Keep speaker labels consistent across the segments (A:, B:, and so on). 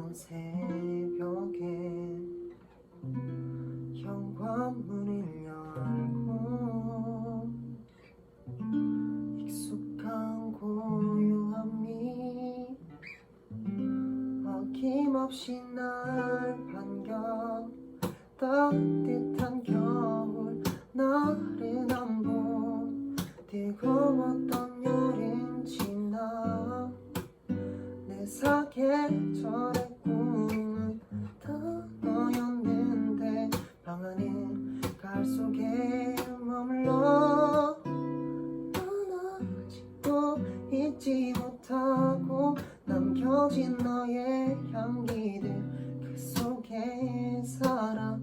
A: 밤 새벽에 현관문을 열고 익숙한 고요함이 어김없이 날 반겨 따뜻한 겨울 나른 안보 뜨거웠던 여름 지나 내 삶. 못하고 남겨진 너의 향기들 그 속에 살아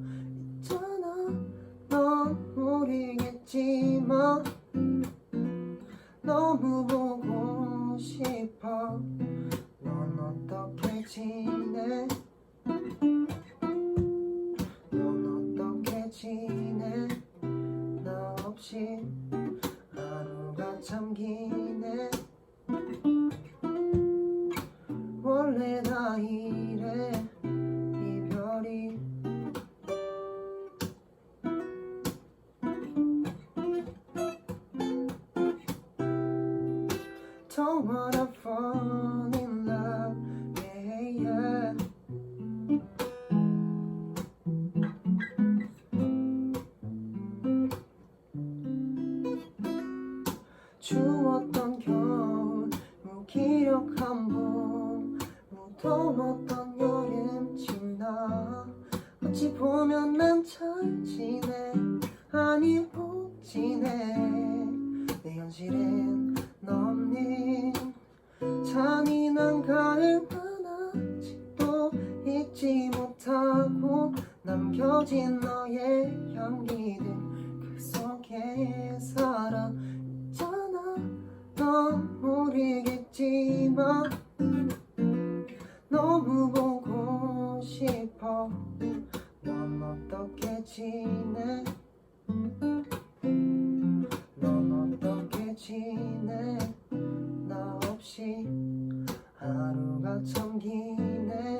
A: 있잖아. 넌 모르겠지만 너무 보고 싶어. 넌 어떻게 지내? 넌 어떻게 지내? 나 없이 하루가 참기 원래 나 이래 이별이 Don't wanna fall in love, yeah, yeah. 추웠던 겨울, 무기력한 봄, 무 더웠던 여름 지나. 어찌 보면 난 잘 지내, 아니 못 지내. 내 현실엔 너 없는 잔인한 가을만 아직도 잊지 못하고 남겨진 너의 향기들 그 속에 살아 있잖아 넌 모르겠지만 넌 어떻게 지내? 넌 어떻게 지내? 나 없이 하루가 참 기네.